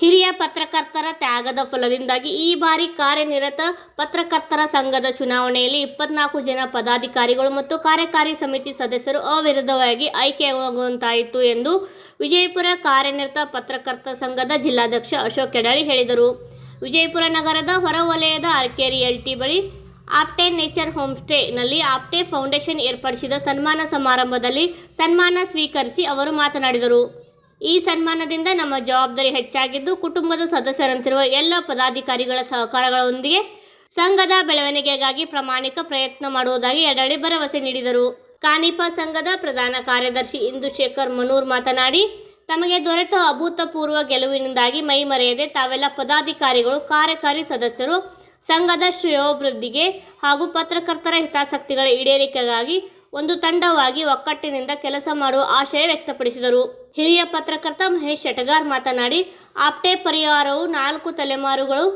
ಹಿರಿಯ ಪತ್ರಕರ್ತರ ತ್ಯಾಗದ ಫಲದಿಂದಾಗಿ ಈ ಬಾರಿ ಕಾರ್ಯನಿರತ ಪತ್ರಕರ್ತರ ಸಂಘದ ಚುನಾವಣೆಯಲ್ಲಿ ಇಪ್ಪತ್ನಾಲ್ಕು ಜನ ಪದಾಧಿಕಾರಿಗಳು ಮತ್ತು ಕಾರ್ಯಕಾರಿ ಸಮಿತಿ ಸದಸ್ಯರು ಅವಿರೋಧವಾಗಿ ಆಯ್ಕೆಯಾಗುವಂತಾಯಿತು ಎಂದು ವಿಜಯಪುರ ಕಾರ್ಯನಿರತ ಪತ್ರಕರ್ತರ ಸಂಘದ ಜಿಲ್ಲಾಧ್ಯಕ್ಷ ಅಶೋಕ್ ಕೆಡಾಳಿ ಹೇಳಿದರು. ವಿಜಯಪುರ ನಗರದ ಹೊರವಲಯದ ಅರ್ಕೇರಿ ಎಲ್ಟಿ ಬಳಿ ಆಪ್ಟೆ ನೇಚರ್ ಹೋಮ್ಸ್ಟೇನಲ್ಲಿ ಆಪ್ಟೆ ಫೌಂಡೇಶನ್ ಏರ್ಪಡಿಸಿದ ಸನ್ಮಾನ ಸಮಾರಂಭದಲ್ಲಿ ಸನ್ಮಾನ ಸ್ವೀಕರಿಸಿ ಅವರು ಮಾತನಾಡಿದರು. ಈ ಸನ್ಮಾನದಿಂದ ನಮ್ಮ ಜವಾಬ್ದಾರಿ ಹೆಚ್ಚಾಗಿದ್ದು ಕುಟುಂಬದ ಸದಸ್ಯರಂತಿರುವ ಎಲ್ಲ ಪದಾಧಿಕಾರಿಗಳ ಸಹಕಾರಗಳೊಂದಿಗೆ ಸಂಘದ ಬೆಳವಣಿಗೆಗಾಗಿ ಪ್ರಾಮಾಣಿಕ ಪ್ರಯತ್ನ ಮಾಡುವುದಾಗಿ ಎಡಳಿ ಭರವಸೆ ನೀಡಿದರು. ಕಾನಿಪ ಸಂಘದ ಪ್ರಧಾನ ಕಾರ್ಯದರ್ಶಿ ಇಂದುಶೇಖರ್ ಮನೂರ್ ಮಾತನಾಡಿ, ತಮಗೆ ದೊರೆತ ಅಭೂತಪೂರ್ವ ಗೆಲುವಿನಿಂದಾಗಿ ಮೈ ಮರೆಯದೆ ತಾವೆಲ್ಲ ಪದಾಧಿಕಾರಿಗಳು, ಕಾರ್ಯಕಾರಿ ಸದಸ್ಯರು, ಸಂಘದ ಶ್ರೇಯೋಭಿವೃದ್ಧಿಗೆ ಹಾಗೂ ಪತ್ರಕರ್ತರ ಹಿತಾಸಕ್ತಿಗಳ ಈಡೇರಿಕೆಗಾಗಿ ಒಂದು ತಂಡವಾಗಿ ಒಕ್ಕಟ್ಟಿನಿಂದ ಕೆಲಸ ಮಾಡುವ ಆಶಯ ವ್ಯಕ್ತಪಡಿಸಿದರು. ಹಿರಿಯ ಪತ್ರಕರ್ತ ಮಹೇಶ್ ಶೆಟಗಾರ್ ಮಾತನಾಡಿ, ಆಪ್ಟೆ ಪರಿವಾರವು ನಾಲ್ಕು ತಲೆಮಾರುಗಳು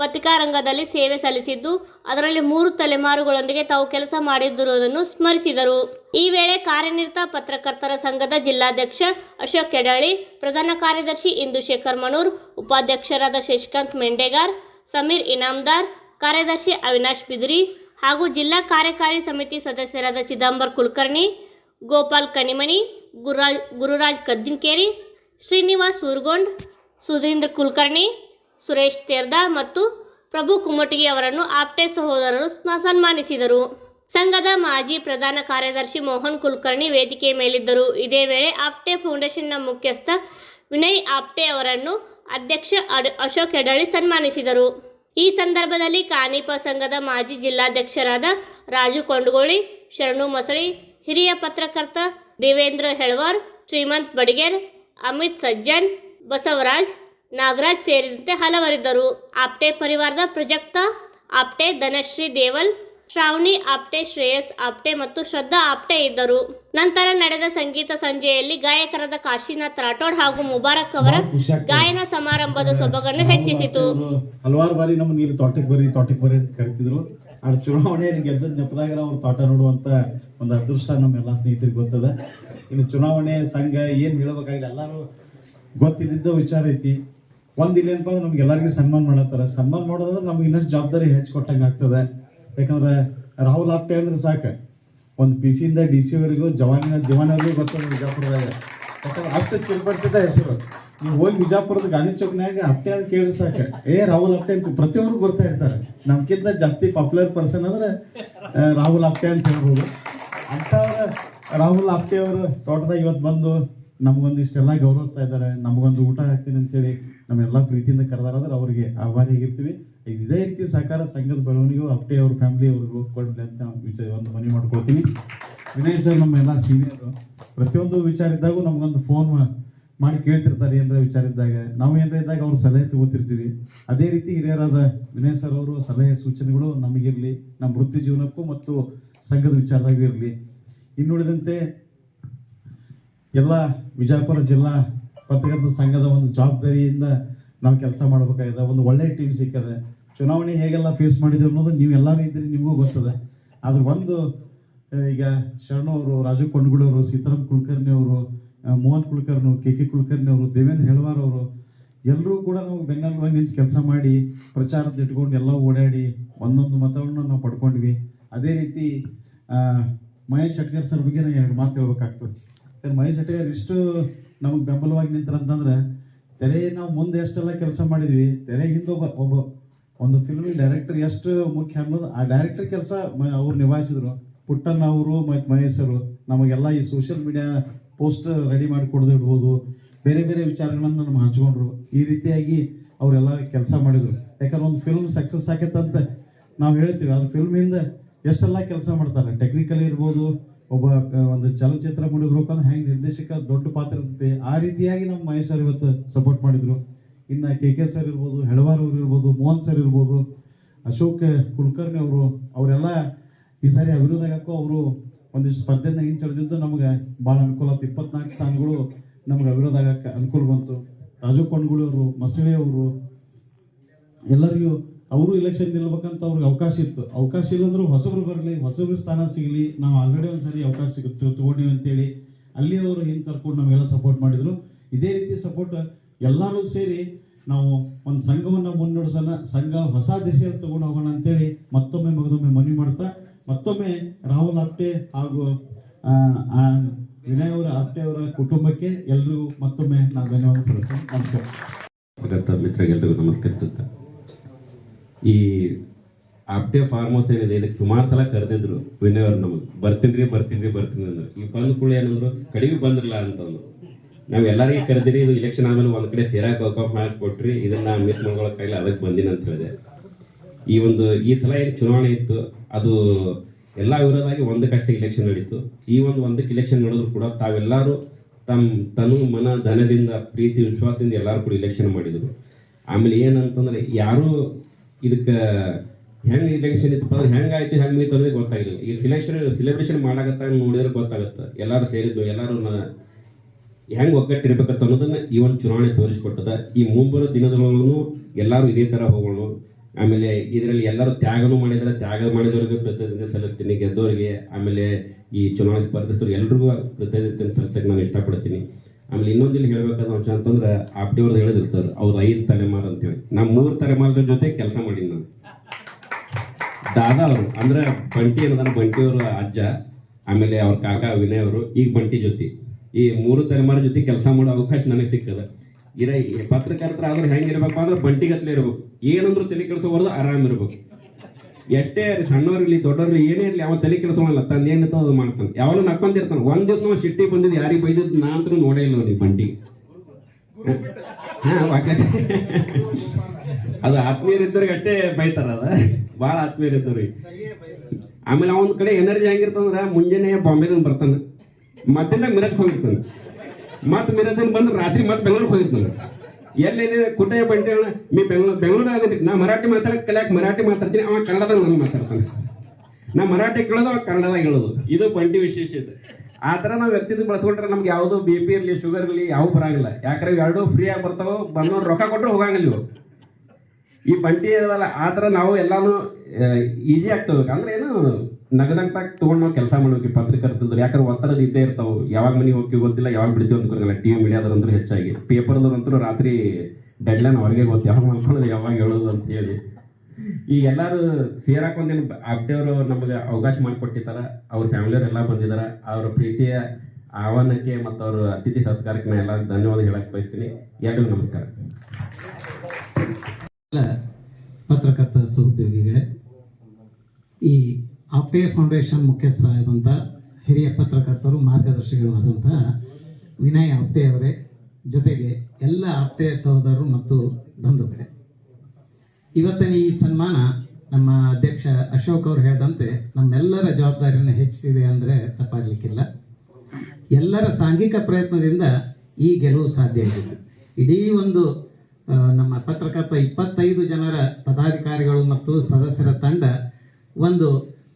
ಪತ್ರಿಕಾರಂಗದಲ್ಲಿ ಸೇವೆ ಸಲ್ಲಿಸಿದ್ದು, ಅದರಲ್ಲಿ ಮೂರು ತಲೆಮಾರುಗಳೊಂದಿಗೆ ತಾವು ಕೆಲಸ ಮಾಡಿದ್ದಿರುವುದನ್ನು ಸ್ಮರಿಸಿದರು. ಈ ವೇಳೆ ಕಾರ್ಯನಿರತ ಪತ್ರಕರ್ತರ ಸಂಘದ ಜಿಲ್ಲಾಧ್ಯಕ್ಷ ಅಶೋಕ್ ಕೆಡಾಳಿ, ಪ್ರಧಾನ ಕಾರ್ಯದರ್ಶಿ ಇಂದುಶೇಖರ್ ಮಣೂರ್ ಉಪಾಧ್ಯಕ್ಷರಾದ ಶಶಿಕಾಂತ್ ಮೆಂಡೇಗಾರ್, ಸಮೀರ್ ಇನಾಮ್ದಾರ್, ಕಾರ್ಯದರ್ಶಿ ಅವಿನಾಶ್ ಬಿದ್ರಿ ಹಾಗೂ ಜಿಲ್ಲಾ ಕಾರ್ಯಕಾರಿ ಸಮಿತಿ ಸದಸ್ಯರಾದ ಚಿದಂಬರ್ ಕುಲಕರ್ಣಿ, ಗೋಪಾಲ್ ಕಣಿಮನಿ ಗುರುರಾಜ್ ಗುರುರಾಜ್ ಕದ್ದಿನಕೇರಿ, ಶ್ರೀನಿವಾಸ್ ಸೂರ್ಗೊಂಡ್, ಸುಧೀಂದ್ರ ಕುಲಕರ್ಣಿ, ಸುರೇಶ್ ತೇರ್ದಾ ಮತ್ತು ಪ್ರಭು ಕುಮಟಗಿ ಅವರನ್ನು ಆಪ್ಟೆ ಸಹೋದರರು ಸನ್ಮಾನಿಸಿದರು. ಸಂಘದ ಮಾಜಿ ಪ್ರಧಾನ ಕಾರ್ಯದರ್ಶಿ ಮೋಹನ್ ಕುಲಕರ್ಣಿ ವೇದಿಕೆ ಮೇಲಿದ್ದರು. ಇದೇ ವೇಳೆ ಆಪ್ಟೆ ಫೌಂಡೇಶನ್ನ ಮುಖ್ಯಸ್ಥ ವಿನಯ್ ಆಪ್ಟೆ ಅವರನ್ನು ಅಧ್ಯಕ್ಷ ಅಶೋಕ್ ಹೆಡಳಿ ಸನ್ಮಾನಿಸಿದರು. ಈ ಸಂದರ್ಭದಲ್ಲಿ ಕಾನಿಪ ಸಂಘದ ಮಾಜಿ ಜಿಲ್ಲಾಧ್ಯಕ್ಷರಾದ ರಾಜು ಕೊಂಡಗೋಳಿ ಶರಣು ಮೊಸಳಿ, ಹಿರಿಯ ಪತ್ರಕರ್ತ ದೇವೇಂದ್ರ ಹೆಳ್ವಾರ್ ಶ್ರೀಮಂತ್ ಬಡಿಗೇರ್ ಅಮಿತ್ ಸಜ್ಜನ್ ಬಸವರಾಜ್ ನಾಗರಾಜ್ ಸೇರಿದಂತೆ ಹಲವರಿದ್ದರು. ಆಪ್ಟೆ ಪರಿವಾರದ ಪ್ರಜಕ್ತ ಆಪ್ಟೆ ಧನಶ್ರೀ ದೇವಲ್ ಶ್ರಾವಣಿ ಆಪ್ಟೆ ಶ್ರೇಯಸ್ ಆಪ್ಟೆ ಮತ್ತು ಶ್ರದ್ಧಾ ಆಪ್ಟೆ ಇದ್ದರು. ನಂತರ ನಡೆದ ಸಂಗೀತ ಸಂಜೆಯಲ್ಲಿ ಗಾಯಕರಾದ ಕಾಶಿನಾಥ್ ರಾಠೋಡ್ ಹಾಗೂ ಮುಬಾರಕ್ ಅವರ ಗಾಯನ ಸಮಾರಂಭದ ಸೊಬಗನ್ನು ಹೆಚ್ಚಿಸಿತು. ಹಲವಾರು ಬಾರಿ ನಮ್ಮ ನೀರು ತೋಟಕ್ಕೆ ಬರ್ರಿ ತೋಟಕ್ಕೆ ಬರ್ರಿ ಕರಿತಿದ್ರು. ಆದ್ರೆ ಚುನಾವಣೆ ಗೆದ್ದ ನೆಪದಾಗ ಅವ್ರು ತೋಟ ನೋಡುವಂತ ಒಂದು ಅದೃಷ್ಟ ನಮ್ಮೆಲ್ಲ ಸ್ನೇಹಿತರಿಗೆ ಗೊತ್ತದ. ಇನ್ನು ಚುನಾವಣೆ ಸಂಘ ಏನು ಹೇಳ್ಬೇಕಾಗಿ ಎಲ್ಲರೂ ಗೊತ್ತಿದ್ದ ವಿಚಾರ ಐತಿ. ಒಂದ್ ಇಲ್ಲ ಏನಪ್ಪ ಅಂದ್ರೆ ನಮ್ಗೆ ಎಲ್ಲರಿಗೂ ಸನ್ಮಾನ ಮಾಡತ್ತಾರ. ಸನ್ಮಾನ ಮಾಡೋದ್ರೆ ನಮ್ಗೆ ಇನ್ನಷ್ಟು ಜವಾಬ್ದಾರಿ ಹೆಚ್ಚು ಆಗ್ತದೆ. ಯಾಕಂದ್ರೆ ರಾಹುಲ್ ಆಪ್ಟೆ ಅಂದ್ರೆ ಸಾಕು. ಒಂದು ಪಿ ಸಿಯಿಂದ ಡಿ ಸಿವರೆಗೂ ಜವಾನಿನ ದಿವಾನವರೆಗೂ ಗೊತ್ತದ ಬಿಜಾಪುರದಾಗ ಯಾಕಂದ್ರೆ ಹತ್ತು ಚಿಲ್ಪಡ್ತಿದ್ದ ಹೆಸರು. ನೀವು ಹೋಗಿ ಬಿಜಾಪುರದ ಗಾಂಧಿ ಚೌಕ್ನಾಗ ಅಪ್ಟೆ ಅಂತ ಕೇಳಿ ಸಾಕು. ಏ, ರಾಹುಲ್ ಅಪ್ಟೆ ಅಂತ ಪ್ರತಿಯೊಬ್ಬರು ಗೊತ್ತಾ ಇರ್ತಾರೆ ನಮ್ಕಿಂತ ಜಾಸ್ತಿ ಪಾಪ್ಯುಲರ್ ಪರ್ಸನ್ ಅಂದ್ರೆ ರಾಹುಲ್ ಅಪ್ಟೆ ಅಂತ ಹೇಳ್ಬೋದು. ಅಂಥವ್ರ ರಾಹುಲ್ ಆಪ್ಟೆ ಅವರು ತೋಟದಾಗ ಇವತ್ತು ಬಂದು ನಮಗೊಂದು ಇಷ್ಟೆಲ್ಲ ಗೌರವಿಸ್ತಾ ಇದ್ದಾರೆ. ನಮಗೊಂದು ಊಟ ಹಾಕ್ತೀನಿ ಅಂತೇಳಿ ನಮ್ಮೆಲ್ಲ ಪ್ರೀತಿಯಿಂದ ಕರೆದಾರಂದ್ರೆ ಅವರಿಗೆ ಆಭಾರಿಯಾಗಿರ್ತೀವಿ ಈಗ ಇದೇ ರೀತಿ ಸಹಕಾರ ಸಂಘದ ಬೆಳವಣಿಗೆಗೂ ಅಪ್ಟೆ ಅವ್ರ ಫ್ಯಾಮಿಲಿ ಅವ್ರಿಗೂ ಕೊಡಲಿ ಅಂತ ವಿಚಾರ ಒಂದು ಮನೆ ಮಾಡ್ಕೊಳ್ತೀನಿ. ವಿನಯ್ ಸರ್, ನಮ್ಮೆಲ್ಲ ಸೀನಿಯರು ಪ್ರತಿಯೊಂದು ವಿಚಾರ ಇದ್ದಾಗೂ ನಮಗೊಂದು ಫೋನ್ ಮಾಡಿ ಕೇಳ್ತಿರ್ತಾರೆ ಏನರ ವಿಚಾರ ಇದ್ದಾಗ ನಾವು ಏನರ ಇದ್ದಾಗ ಅವ್ರ ಸಲಹೆ ತಗೋತಿರ್ತೀವಿ. ಅದೇ ರೀತಿ ಹಿರಿಯರಾದ ವಿನಯ್ ಸರ್ ಅವರು ಸಲಹೆ ಸೂಚನೆಗಳು ನಮಗಿರಲಿ ನಮ್ಮ ವೃತ್ತಿ ಜೀವನಕ್ಕೂ ಮತ್ತು ಸಂಘದ ವಿಚಾರದಾಗೂ ಇರಲಿ. ಇನ್ನುಳಿದಂತೆ ಎಲ್ಲ ವಿಜಯಪುರ ಜಿಲ್ಲಾ ಪತ್ರಕರ್ತರ ಸಂಘದ ಒಂದು ಜವಾಬ್ದಾರಿಯಿಂದ ನಾವು ಕೆಲಸ ಮಾಡಬೇಕಾಗಿದೆ. ಒಂದು ಒಳ್ಳೆಯ ಟೀಮ್ ಸಿಕ್ಕದೆ. ಚುನಾವಣೆ ಹೇಗೆಲ್ಲ ಫೇಸ್ ಮಾಡಿದ್ರು ಅನ್ನೋದು ನೀವೆಲ್ಲರೂ ಇದ್ದೀರಿ, ನಿಮಗೂ ಗೊತ್ತದೆ. ಆದ್ರೆ ಒಂದು ಈಗ ಶರಣು ಅವರು ರಾಜು ಕೊಂಡಗುಳವರು, ಸೀತಾರಾಮ್ ಕುಲಕರ್ಣಿ ಅವರು ಮೋಹನ್ ಕುಲಕರ್ಣಿ, ಕೆ ಕೆ ಕುಲಕರ್ಣಿ ಅವರು ದೇವೇಂದ್ರ ಹೆಳವಾರ್ ಅವರು ಎಲ್ಲರೂ ಕೂಡ ನಾವು ಬೆಂಗಳೂರಲ್ಲಿ ನಿಂತು ಕೆಲಸ ಮಾಡಿ, ಪ್ರಚಾರದ ಇಟ್ಕೊಂಡು ಎಲ್ಲ ಓಡಾಡಿ ಒಂದೊಂದು ಮತವನ್ನು ನಾವು ಪಡ್ಕೊಂಡ್ವಿ. ಅದೇ ರೀತಿ ಮಹೇಶ್ ಶೆಟ್ಗರ್ ಸರ್ ಬಗ್ಗೆ ನಾನು ಎರಡು ಮಾತು ಹೇಳ್ಬೇಕಾಗ್ತದೆ. ಯಾಕಂದ್ರೆ ಮಹೇಶ್ ಶೆಟ್ಕರ್ ಇಷ್ಟು ನಮಗೆ ಬೆಂಬಲವಾಗಿ ನಿಂತರಂತಂದ್ರೆ ತೆರೆ ನಾವು ಮುಂದೆ ಎಷ್ಟೆಲ್ಲ ಕೆಲಸ ಮಾಡಿದ್ವಿ, ತೆರೆ ಹಿಂದೆ ಒಬ್ಬ ಒಬ್ಬ, ಒಂದು ಫಿಲ್ಮ್ ಡೈರೆಕ್ಟರ್ ಎಷ್ಟು ಮುಖ್ಯ ಅನ್ನೋದು ಆ ಡೈರೆಕ್ಟರ್ ಕೆಲಸ ಅವ್ರು ನಿಭಾಯಿಸಿದ್ರು. ಪುಟ್ಟಣ್ಣ ಅವರು ಮತ್ತು ಮಹೇಶ್ ಅವರು ನಮಗೆಲ್ಲ ಈ ಸೋಷಿಯಲ್ ಮೀಡಿಯಾ ಪೋಸ್ಟ್ ರೆಡಿ ಮಾಡಿ ಕೊಡೋದು ಇಡ್ಬೋದು ಬೇರೆ ಬೇರೆ ವಿಚಾರಗಳನ್ನು ನಮ್ಗೆ ಹಂಚ್ಕೊಂಡ್ರು. ಈ ರೀತಿಯಾಗಿ ಅವರೆಲ್ಲ ಕೆಲಸ ಮಾಡಿದ್ರು. ಯಾಕಂದ್ರೆ ಒಂದು ಫಿಲ್ಮ್ ಸಕ್ಸಸ್ ಆಗೈತಂತ ನಾವು ಹೇಳ್ತೀವಿ. ಅದು ಫಿಲ್ಮಿಂದ ಎಷ್ಟೆಲ್ಲ ಕೆಲಸ ಮಾಡ್ತಾರೆ? ಟೆಕ್ನಿಕಲ್ ಇರ್ಬೋದು, ಒಬ್ಬ ಒಂದು ಚಲನಚಿತ್ರ ಮುಡಿಬೇಕಂದ್ರೆ ಹೆಂಗೆ ನಿರ್ದೇಶಕ ದೊಡ್ಡ ಪಾತ್ರ ಇರ್ತದೆ ಆ ರೀತಿಯಾಗಿ ನಮ್ಮ ಮಹೇಶ್ ಸರ್ ಇವತ್ತು ಸಪೋರ್ಟ್ ಮಾಡಿದ್ರು. ಇನ್ನು ಕೆ ಕೆ ಸರ್ ಇರ್ಬೋದು, ಹೆಳವಾರ್ ಅವರು ಇರ್ಬೋದು, ಮೋಹನ್ ಸರ್ ಇರ್ಬೋದು, ಅಶೋಕ್ ಕುಲಕರ್ಣಿ ಅವರು, ಅವರೆಲ್ಲ ಈ ಸಾರಿ ಅವಿರೋಧಕ್ಕೂ ಅವರು ಒಂದಿಷ್ಟು ಸ್ಪರ್ಧೆನ ಹಿಂಚಳಿದಿದ್ದು ನಮಗೆ ಭಾಳ ಅನುಕೂಲ ಆಯ್ತು ಇಪ್ಪತ್ನಾಲ್ಕು ಸ್ಥಾನಗಳು ನಮ್ಗೆ ಅವಿರೋಧ ಆಗಕ್ಕೆ ಅನುಕೂಲ ಬಂತು. ರಾಜು ಕೊಂಡ್ಗುಳಿಯವರು ಅವರು, ಮಸಳೆ ಅವರು, ಎಲ್ಲರಿಗೂ ಅವರು ಇಲೆಕ್ಷನ್ ನಿಲ್ಬೇಕಂತ ಅವ್ರಿಗೆ ಅವಕಾಶ ಇತ್ತು. ಅವಕಾಶ ಇಲ್ಲಂದ್ರೂ ಹೊಸಬ್ರು ಬರಲಿ ಹೊಸಬ್ರು ಸ್ಥಾನ ಸಿಗಲಿ. ನಾವು ಆಲ್ರೆಡಿ ಒಂದ್ಸರಿ ಅವಕಾಶ ಸಿಗುತ್ತೆ ತಗೊಂಡಿವಿ ಅಂತೇಳಿ ಅಲ್ಲಿ ಅವರು ಹಿಂದೆ ತರ್ಕೊಂಡು ನಮಗೆಲ್ಲ ಸಪೋರ್ಟ್ ಮಾಡಿದ್ರು. ಇದೇ ರೀತಿ ಸಪೋರ್ಟ್ ಎಲ್ಲರೂ ಸೇರಿ ನಾವು ಒಂದು ಸಂಘವನ್ನು ಮುನ್ನಡೆಸೋಣ, ಸಂಘ ಹೊಸ ದಿಸೆಯಲ್ಲಿ ತಗೊಂಡು ಹೋಗೋಣ ಅಂತೇಳಿ ಮತ್ತೊಮ್ಮೆ ಮಗದೊಮ್ಮೆ ಮನವಿ ಮಾಡ್ತಾ ಮತ್ತೊಮ್ಮೆ ರಾಹುಲ್ ಆಪ್ಟೆ ಹಾಗೂ ವಿನಯ್ ಅವರ ಆಪ್ಟೆ ಅವರ ಕುಟುಂಬಕ್ಕೆ ಎಲ್ರಿಗೂ ಮತ್ತೊಮ್ಮೆ ನಾನು ಧನ್ಯವಾದ ಸಲ್ಲಿಸ್ತೇನೆ ನಮಸ್ಕಾರ. ನಮಸ್ಕರಿಸುತ್ತೆ. ಈ ಆಪ್ಟೆ ಫಾರ್ಮ್ ಏನಿದೆ, ಇದಕ್ಕೆ ಸುಮಾರು ಸಲ ಕರೆದಿದ್ರು ವಿನಯ್ ಅವ್ರು ನಮಗೆ. ಬರ್ತೀನಿ ರೀ ಬರ್ತೀನಿ ರೀ ಬರ್ತೀನಿ ಅಂದ್ರು. ಈ ಬಂದ ಕೂಡ ಏನಂದ್ರು, ಕಡಿಮೆ ಬಂದಿರಲ್ಲ ಅಂತಂದ್ರು. ನಾವು ಎಲ್ಲರಿಗೂ ಕರೆದಿರಿ, ಇದು ಇಲೆಕ್ಷನ್ ಆದ್ಮೇಲೆ ಒಂದ್ ಕಡೆ ಸೇರಾಕ್ ಅವಕಾಶ ಮಾಡಿಕೊಟ್ರಿ, ಇದನ್ನ ಮಿಸ್ ಕೈಲಿ ಅದಕ್ಕೆ ಬಂದಿನ ಅಂತ ಹೇಳಿದೆ. ಈ ಒಂದು, ಈ ಸಲ ಏನು ಚುನಾವಣೆ ಇತ್ತು, ಅದು ಎಲ್ಲ ವಿರೋಧಾಗಿ ಒಂದಕ್ಕಷ್ಟೇ ಇಲೆಕ್ಷನ್ ನಡೀತು. ಈ ಒಂದು ಒಂದಕ್ಕೆ ಇಲೆಕ್ಷನ್ ನಡೆದ್ರು ಕೂಡ ತಾವೆಲ್ಲರೂ ತಮ್ಮ ತನು ಮನ ಧನದಿಂದ, ಪ್ರೀತಿ, ವಿಶ್ವಾಸದಿಂದ ಎಲ್ಲರೂ ಕೂಡ ಇಲೆಕ್ಷನ್ ಮಾಡಿದರು. ಆಮೇಲೆ ಏನಂತಂದ್ರೆ, ಯಾರು ಇದಕ್ಕೆ ಹೆಂಗೆ ಇಲೆಕ್ಷನ್ ಇತ್ತು ಅಂದ್ರೆ ಹೆಂಗಾಯ್ತು ಹೆಂಗ್ ಮೀತು ಅನ್ನೋದು ಗೊತ್ತಾಗಿಲ್ಲ. ಈ ಸಿಲೆಕ್ಷನ್ ಸೆಲೆಬ್ರೇಷನ್ ಮಾಡಾಗತ್ತ ನೋಡಿದ್ರೆ ಗೊತ್ತಾಗುತ್ತೆ. ಎಲ್ಲರೂ ಸೇರಿದ್ದು, ಎಲ್ಲರೂ ಹೆಂಗೆ ಒಗ್ಗಟ್ಟಿರ್ಬೇಕಂತ ಅನ್ನೋದನ್ನ ಈ ಒಂದು ಚುನಾವಣೆ ತೋರಿಸ್ಕೊಟ್ಟದ. ಈ ಮುಂಬರೋ ದಿನದೊಳಗೂ ಎಲ್ಲರೂ ಇದೇ ತರ ಹೋಗೋಣ. ಆಮೇಲೆ ಇದರಲ್ಲಿ ಎಲ್ಲರೂ ತ್ಯಾಗನೂ ಮಾಡಿದ್ರೆ ತ್ಯಾಗ ಮಾಡಿದವರಿಗೆ ಕೃತಜ್ಞತೆ ಸಲ್ಲಿಸ್ತೀನಿ. ಗೆದ್ದವರಿಗೆ ಆಮೇಲೆ ಈ ಚುನಾವಣೆ ಸ್ಪರ್ಧಿಸಿದ್ರು ಎಲ್ರಿಗೂ ಕೃತಜ್ಞತೆ ಸಲ್ಲಿಸಕ್ಕೆ ನಾನು ಇಷ್ಟಪಡ್ತೀನಿ. ಆಮೇಲೆ ಇನ್ನೊಂದಿಲ್ಲಿ ಹೇಳ್ಬೇಕಾದ ಅಂಶ ಅಂತಂದ್ರೆ, ಆಪ್ಟಿ ಅವ್ರದ್ದು ಹೇಳಿದ್ರು ಸರ್, ಅವ್ರು ಐದು ತಲೆಮಾರು ಅಂತೇಳಿ. ನಮ್ಮ ಮೂರು ತಲೆಮಾರ ಜೊತೆ ಕೆಲಸ ಮಾಡೀನಿ ನಾನು. ದಾದಾ ಅವರು, ಅಂದ್ರೆ ಬಂಟಿ ಅನ್ನೋದನ್ನ ಬಂಟಿಯವರು ಅಜ್ಜ, ಆಮೇಲೆ ಅವ್ರ ಕಾಕ ವಿನಯ್ ಅವರು, ಈಗ ಬಂಟಿ ಜೊತೆ. ಈ ಮೂರು ತಲೆಮಾರ ಜೊತೆ ಕೆಲಸ ಮಾಡೋ ಅವಕಾಶ ನನಗೆ ಸಿಕ್ಕದ ಇರ ಪತ್ರಕರ್ತರ ಆದ್ರೆ ಹೆಂಗಿರ್ಬೇಕು ಅಂದ್ರೆ ಬಂಟಿಗತ್ಲೆ ಇರ್ಬೇಕು. ಏನಂದ್ರೂ ತಲೆ ಕೆಡಿಸೋಬಾರ್ದು ಆರಾಮ್ ಇರ್ಬೇಕು. ಎಷ್ಟೇ ಸಣ್ಣವ್ರಿರ್ಲಿ ದೊಡ್ಡವ್ರು ಏನೇ ಇರಲಿ, ಅವ ತಲೆ ಕೆಡಿಸೋಲ್ಲ ತಂದು ಏನಿತ್ತು ಅದು ಮಾಡ್ತಾನೆ. ಯಾವನು ನಕ್ಕೊಂತಿರ್ತಾನೆ ಒಂದ್ ದಿವಸ ನಾವು ಸಿಟ್ಟಿ ಬಂದಿದ್ದು ಯಾರಿಗೆ ಬೈದಿದ್ದು ನಾ ಅಂತೂ ನೋಡೇ ಇಲ್ಲ ನೀವು ಬಂಟಿ ಅದು ಆತ್ಮೀಯರಿದ್ದವ್ರಿಗೆ ಅಷ್ಟೇ ಬೈತಾರ ಅದ. ಭಾಳ ಆತ್ಮೀಯರಿದ್ದವ್ರಿಗೆ ಆಮೇಲೆ ಅವನ ಕಡೆ ಎನರ್ಜಿ ಹೆಂಗಿರ್ತಂದ್ರ ಮುಂಜಾನೆ ಬಾಂಬೆದಿಂದ ಬರ್ತಾನೆ. ಮತ್ತಿಂದ ಮಿರಜ್ ಹೋಗಿರ್ತಾನೆ. ಮತ್ತೆ ಮಿರಜನ್ ಬಂದು ರಾತ್ರಿ ಮತ್ತೆ ಬೆಂಗಳೂರು ಹೋಗಿರ್ತಾನೆ ಎಲ್ಲಿ ಕುಟಯ ಬಂಟಿ ಅಣ್ಣ, ಮೀ ಬೆಂಗಳೂರು ಬೆಂಗಳೂರಾಗ. ನಾ ಮರಾಠಿ ಮಾತಾಡಕ್ಕೆ ಕಲಿಯಾಕ ಮರಾಠಿ ಮಾತಾಡ್ತೀನಿ, ಅವ ಕನ್ನಡದಾಗ ನಾನು ಮಾತಾಡ್ತಾನೆ. ನಾ ಮರಾಠಿ ಕೇಳೋದು, ಅವ ಕನ್ನಡದಾಗ ಹೇಳೋದು. ಇದು ಬಂಟಿ ವಿಶೇಷ ಇದೆ. ಆ ಥರ ನಾವು ವ್ಯಕ್ತಿತ್ವ ಬಳಸ್ಕೊಂಡ್ರೆ ನಮ್ಗೆ ಯಾವುದು ಬಿ ಪಿ ಇರಲಿ, ಶುಗರ್ ಇರಲಿ, ಯಾವ ಬರಂಗಿಲ್ಲ. ಯಾಕಂದ್ರೆ ಎರಡೂ ಫ್ರೀ ಆಗಿ ಬರ್ತಾವ, ಬಂದವ್ರು ರೊಕ್ಕ ಕೊಟ್ಟರು ಹೋಗಂಗಿಲ್ಲ ಈ ಬಂಟಿ ಅದಲ್ಲ, ಆ ಥರ ನಾವು ಎಲ್ಲಾನು ಈಸಿ ಆಗ್ತವೆ ಅಂದ್ರೆ ಏನು ನಗನಗ್ತಾ ತೊಗೊಂಡು ನಾವು ಕೆಲಸ ಮಾಡ್ಬೇಕು ಪತ್ರಕರ್ತರು ಯಾಕಂದ್ರೆ ಒತ್ತಡದ ಇದ್ದೇ ಇರ್ತಾವೆ. ಯಾವಾಗ ಮನೆಗೆ ಹೋಗಿ ಗೊತ್ತಿಲ್ಲ, ಯಾವಾಗ ಬಿಡ್ತೀವಿ ಅಂತ ಗೊತ್ತಿಲ್ಲ. ಟಿ ವಿ ಮೀಡಿಯಾದ್ರಂತೂ ಹೆಚ್ಚಾಗಿ. ಅಂತ ರಾತ್ರಿ ಡೆಡ್ಲೈನ್ ಅವ್ರಿಗೆ ಗೊತ್ತು ಯಾವಾಗ ಮಾಡ್ಕೊಳ್ಳೋದು, ಯಾವಾಗ ಹೇಳೋದು ಅಂತ ಹೇಳಿ. ಈಗ ಎಲ್ಲರೂ ಸೇರಕ್ಕೆ ಒಂದೇನು ಅಬ್ದೇವರು ನಮಗೆ ಅವಕಾಶ ಮಾಡಿಕೊಟ್ಟಿದ್ದಾರೆ ಅವ್ರ ಫ್ಯಾಮಿಲಿಯವ್ರು ಎಲ್ಲ ಬಂದಿದ್ದಾರೆ ಅವ್ರ ಪ್ರೀತಿಯ ಆಹ್ವಾನಕ್ಕೆ ಮತ್ತು ಅವ್ರ ಅತಿಥಿ ಸತ್ಕಾರಕ್ಕೆ ನಾನು ಎಲ್ಲ ಧನ್ಯವಾದ ಹೇಳಕ್ಕೆ ಬಯಸ್ತೀನಿ. ಎಲ್ರಿಗೂ ನಮಸ್ಕಾರ. ಪತ್ರಕರ್ತ ಸಹೋದ್ಯೋಗಿಗಳೇ, ಈ ಆಪ್ಟೆ ಫೌಂಡೇಶನ್ ಮುಖ್ಯಸ್ಥರಾದಂಥ ಹಿರಿಯ ಪತ್ರಕರ್ತರು ಮಾರ್ಗದರ್ಶಿಗಳು ಆದಂಥ ವಿನಯ್ ಅವರೇ ಜೊತೆಗೆ ಎಲ್ಲ ಆಪ್ಟೆ ಸಹೋದರರು ಮತ್ತು ಬಂಧುಗಳೇ. ಇವತ್ತಿನ ಈ ಸನ್ಮಾನ ನಮ್ಮ ಅಧ್ಯಕ್ಷ ಅಶೋಕ್ ಅವರು ಹೇಳಿದಂತೆ ನಮ್ಮೆಲ್ಲರ ಜವಾಬ್ದಾರಿಯನ್ನು ಹೆಚ್ಚಿಸಿದೆ ಅಂದರೆ ತಪ್ಪಾಗಲಿಕ್ಕಿಲ್ಲ. ಎಲ್ಲರ ಸಾಂಘಿಕ ಪ್ರಯತ್ನದಿಂದ ಈ ಗೆಲುವು ಸಾಧ್ಯ ಆಗಿದೆ. ಇಡೀ ಒಂದು ನಮ್ಮ ಪತ್ರಕರ್ತ ಇಪ್ಪತ್ತೈದು ಜನರ ಪದಾಧಿಕಾರಿಗಳು ಮತ್ತು ಸದಸ್ಯರ ತಂಡ ಒಂದು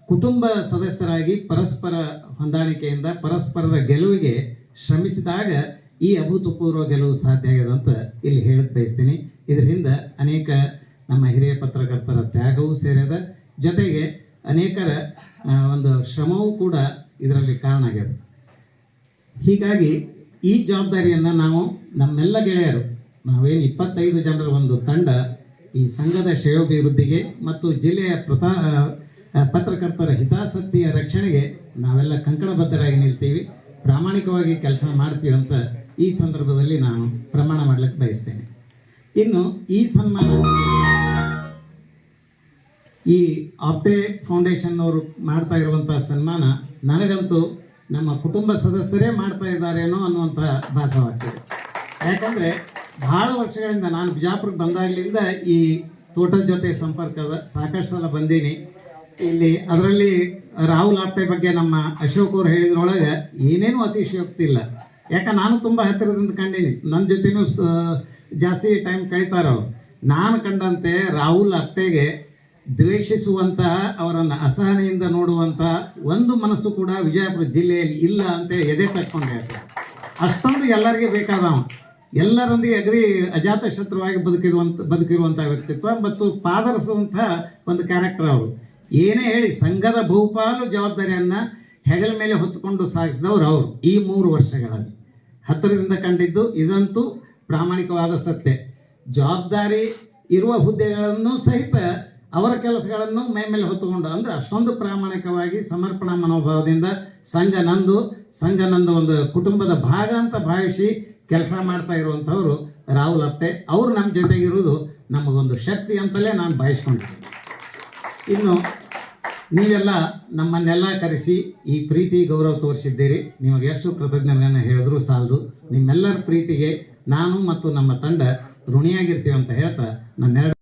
ಕುಟುಂಬ ಸದಸ್ಯರಾಗಿ ಪರಸ್ಪರ ಹೊಂದಾಣಿಕೆಯಿಂದ ಪರಸ್ಪರರ ಗೆಲುವಿಗೆ ಶ್ರಮಿಸಿದಾಗ ಈ ಅಭೂತಪೂರ್ವ ಗೆಲುವು ಸಾಧ್ಯ ಆಗಿದೆ ಅಂತ ಇಲ್ಲಿ ಹೇಳಕ್ ಬಯಸ್ತೀನಿ. ಇದರಿಂದ ಅನೇಕ ನಮ್ಮ ಹಿರಿಯ ಪತ್ರಕರ್ತರ ತ್ಯಾಗವೂ ಸೇರಿದ ಜೊತೆಗೆ ಅನೇಕರ ಒಂದು ಶ್ರಮವೂ ಕೂಡ ಇದರಲ್ಲಿ ಕಾರಣ ಆಗ್ಯದ. ಹೀಗಾಗಿ ಈ ಜವಾಬ್ದಾರಿಯನ್ನು ನಾವು ನಮ್ಮೆಲ್ಲ ಗೆಳೆಯರು, ನಾವೇನು ಇಪ್ಪತ್ತೈದು ಜನರ ಒಂದು ತಂಡ ಈ ಸಂಘದ ಶ್ರೇಯೋಭಿವೃದ್ಧಿಗೆ ಮತ್ತು ಜಿಲ್ಲೆಯ ಪ್ರತಾ ಪತ್ರಕರ್ತರ ಹಿತಾಸಕ್ತಿಯ ರಕ್ಷಣೆಗೆ ನಾವೆಲ್ಲ ಕಂಕಣಬದ್ಧರಾಗಿ ನಿಲ್ತೀವಿ. ಪ್ರಾಮಾಣಿಕವಾಗಿ ಕೆಲಸ ಮಾಡ್ತೀವಿ ಅಂತ ಈ ಸಂದರ್ಭದಲ್ಲಿ ನಾನು ಪ್ರಮಾಣ ಮಾಡಲಿಕ್ಕೆ ಬಯಸ್ತೇನೆ. ಇನ್ನು ಈ ಸನ್ಮಾನ ಈ ಆಪ್ಟೆ ಫೌಂಡೇಶನ್ ಅವರು ಮಾಡ್ತಾ ಇರುವಂಥ ಸನ್ಮಾನ ನನಗಂತೂ ನಮ್ಮ ಕುಟುಂಬ ಸದಸ್ಯರೇ ಮಾಡ್ತಾ ಇದ್ದಾರೇನೋ ಅನ್ನುವಂಥ ಭಾಸವಾಗ್ತದೆ. ಯಾಕಂದರೆ ಬಹಳ ವರ್ಷಗಳಿಂದ ನಾನು ಬಿಜಾಪುರಕ್ಕೆ ಬಂದಾಗಲಿಂದ ಈ ತೋಟದ ಜೊತೆ ಸಂಪರ್ಕದ ಸಾಕಷ್ಟು ಸಲ ಬಂದೀನಿ. ಇಲ್ಲಿ ಅದರಲ್ಲಿ ರಾಹುಲ್ ಆಪ್ಟೆ ಬಗ್ಗೆ ನಮ್ಮ ಅಶೋಕ್ ಅವ್ರು ಹೇಳಿದ್ರೊಳಗೆ ಏನೇನು ಅತಿಶಯೋಕ್ತಿ ಇಲ್ಲ. ಯಾಕೆ ನಾನು ತುಂಬ ಹತ್ತಿರದಿಂದ ಕಂಡೀನಿ. ನನ್ನ ಜೊತೆನೂ ಜಾಸ್ತಿ ಟೈಮ್ ಕಳೀತಾರೆ. ಅವರು ನಾನು ಕಂಡಂತೆ ರಾಹುಲ್ ಅಪ್ಟೆಗೆ ದ್ವೇಷಿಸುವಂತಹ ಅವರನ್ನು ಅಸಹನೆಯಿಂದ ನೋಡುವಂತಹ ಒಂದು ಮನಸ್ಸು ಕೂಡ ವಿಜಯಪುರ ಜಿಲ್ಲೆಯಲ್ಲಿ ಇಲ್ಲ ಅಂತ ಎದೆ ತಟ್ಕೊಂಡು ಹೇಳ್ತಾರೆ ಅಷ್ಟೊಂದು ಎಲ್ಲರಿಗೆ ಬೇಕಾದವ ಎಲ್ಲರೊಂದಿಗೆ ಅಗ್ರಿ ಅಜಾತ ಶತ್ರುವಾಗಿ ಬದುಕಿರುವಂಥ ಬದುಕಿರುವಂತಹ ವ್ಯಕ್ತಿತ್ವ ಮತ್ತು ಪಾದರಸುವಂತಹ ಒಂದು ಕ್ಯಾರೆಕ್ಟರ್ ಅವರು. ಏನೇ ಹೇಳಿ ಸಂಘದ ಬಹುಪಾಲು ಜವಾಬ್ದಾರಿಯನ್ನು ಹೆಗಲ ಮೇಲೆ ಹೊತ್ತುಕೊಂಡು ಸಾಗಿಸಿದವರು ಅವರು ಈ ಮೂರು ವರ್ಷಗಳಲ್ಲಿ. ಹತ್ತಿರದಿಂದ ಕಂಡಿದ್ದು ಇದಂತೂ ಪ್ರಾಮಾಣಿಕವಾದ ಸತ್ಯ. ಜವಾಬ್ದಾರಿ ಇರುವ ಹುದ್ದೆಗಳನ್ನು ಸಹಿತ ಅವರ ಕೆಲಸಗಳನ್ನು ಮೈ ಮೇಲೆ ಹೊತ್ತುಕೊಂಡು ಅಂದ್ರೆ ಅಷ್ಟೊಂದು ಪ್ರಾಮಾಣಿಕವಾಗಿ ಸಮರ್ಪಣಾ ಮನೋಭಾವದಿಂದ ಸಂಘ ನಂದು ಸಂಘ ನಂದು ಒಂದು ಕುಟುಂಬದ ಭಾಗ ಅಂತ ಭಾವಿಸಿ ಕೆಲಸ ಮಾಡ್ತಾ ಇರುವಂಥವ್ರು ರಾಹುಲ್ ಅಪ್ಪೆ ಅವರು ನಮ್ಮ ಜೊತೆಗಿರುವುದು ನಮಗೊಂದು ಶಕ್ತಿ ಅಂತಲೇ ನಾನು ಭಾವಿಸ್ಕೊಂಡಿದ್ದೀನಿ. ಇನ್ನು ನೀವೆಲ್ಲ ನಮ್ಮನ್ನೆಲ್ಲ ಕರೆಸಿ ಈ ಪ್ರೀತಿ ಗೌರವ ತೋರಿಸಿದ್ದೀರಿ. ನಿಮಗೆ ಎಷ್ಟು ಕೃತಜ್ಞತೆಗಳನ್ನು ಹೇಳಿದ್ರೂ ಸಾಲದು. ನಿಮ್ಮೆಲ್ಲರ ಪ್ರೀತಿಗೆ ನಾನು ಮತ್ತು ನಮ್ಮ ತಂಡ ಋಣಿಯಾಗಿರ್ತೀವಿ ಅಂತ ಹೇಳ್ತಾ ನನ್ನೆರಡು